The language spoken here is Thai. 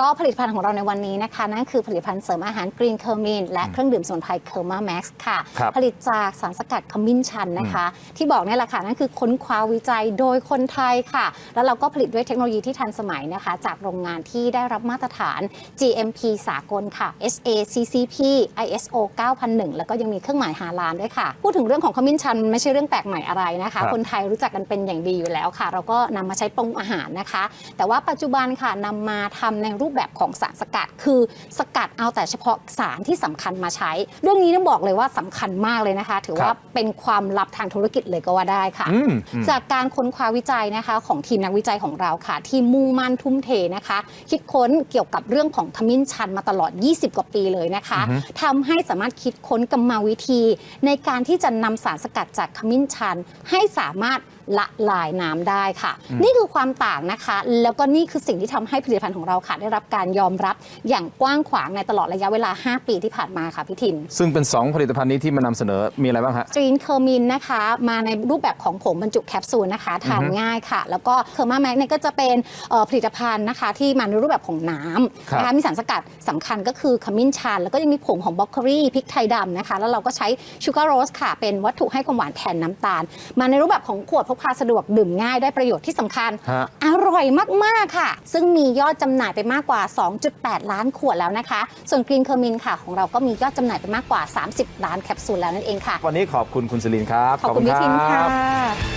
ก็ผลิตภัณฑ์ของเราในวันนี้นะคะ นั่นคือผลิตภัณฑ์เสริมอาหารกรีนเคอร์มินและเครื่องดื่มสมุนไพรเคอร์มาแม็กซ์ค่ะ ครับผลิตจากสารสกัดขมิ้นชันนะคะ ที่บอกเนี่ยแหละค่ะ นั่นคือค้นคว้าวิจัยโดยคนไทยค่ะ แล้วเราก็ผลิตด้วยเทคโนโลยีที่ทันสมัยนะคะ จากโรงงานที่ได้รับมาตรฐาน GMP สากลค่ะ SACCP ISO 9001 แล้วก็ยังมีเครื่องหมายฮาลาลด้วยค่ะ พูดถึงเรื่องของขมิ้นชันมันไม่ใช่เรื่องแปลกใหม่อะไรนะคะ ครับ คนไทยรู้จักกันเป็นอย่างดีอยู่แล้วค่ะ เราก็นำมาใช้ปรุงอาหารนะคะ แต่ว่าปัจจุบันค่ะนำมาทำในรูปแบบของสารสกัด คือสกัดเอาแต่เฉพาะสารที่สำคัญมาใช้ เรื่องนี้ต้องบอกเลยว่าสำคัญมากเลยนะคะ ถือว่าครับเป็นความลับทางธุรกิจเลยก็ว่าได้ค่ะอืมอืมจากการค้นคว้าวิจัยนะคะของทีมนักวิจัยของเราค่ะ ที่มุ่งมั่นทุ่มเทนะคะ คิดค้นเกี่ยวกับเรื่องของขมิ้นชันมาตลอด 20 กว่าปีเลยนะคะทำให้สามารถคิดค้นกรรมวิธี ในการที่จะนำสารสกัดจากขมิ้นชัน ให้สามารถละลายน้ำได้ค่ะ นี่คือความต่างนะคะ แล้วก็นี่คือสิ่งที่ทำให้ผลิตภัณฑ์ของเราค่ะได้รับการยอมรับอย่างกว้างขวางในตลอดระยะเวลา 5 ปีที่ผ่านมาค่ะพี่ทิน ซึ่งเป็น 2 ผลิตภัณฑ์นี้ที่มานำเสนอมีอะไรบ้างฮะสตรีนเคอร์มินนะคะ มาในรูปแบบของผงบรรจุแคปซูลนะคะทานง่ายค่ะ แล้วก็เคอร์มาแม็กเนี่ยก็จะเป็นเอ่อผลิตภัณฑ์นะคะ ที่มาในรูปแบบของน้ำครับนะคะมีสารสกัดสำคัญก็คือขมิ้นชัน แล้วก็ยังมีผงของบล็อกเกอรี่พริกไทยดำนะคะ แล้วเราก็ใช้ชูการ์โรสค่ะ เป็นวัตถุให้ความหวานแทนน้ำตาล มาในรูปแบบของขวดพกพาสะดวกดื่มง่ายได้ประโยชน์ที่สำคัญฮะอร่อยมากๆค่ะ ซึ่งมียอดจำหน่ายไปมากกว่า 2.8 ล้านขวดแล้วนะคะ ส่วนกรีนเคอร์มินค่ะ ของเราก็มียอดจำหน่ายไปมากกว่า 30 ล้านแคปซูลแล้วนั่นเองค่ะ วันนี้ขอบคุณคุณสลินครับ ขอบคุณพี่ทินรัค่ะบ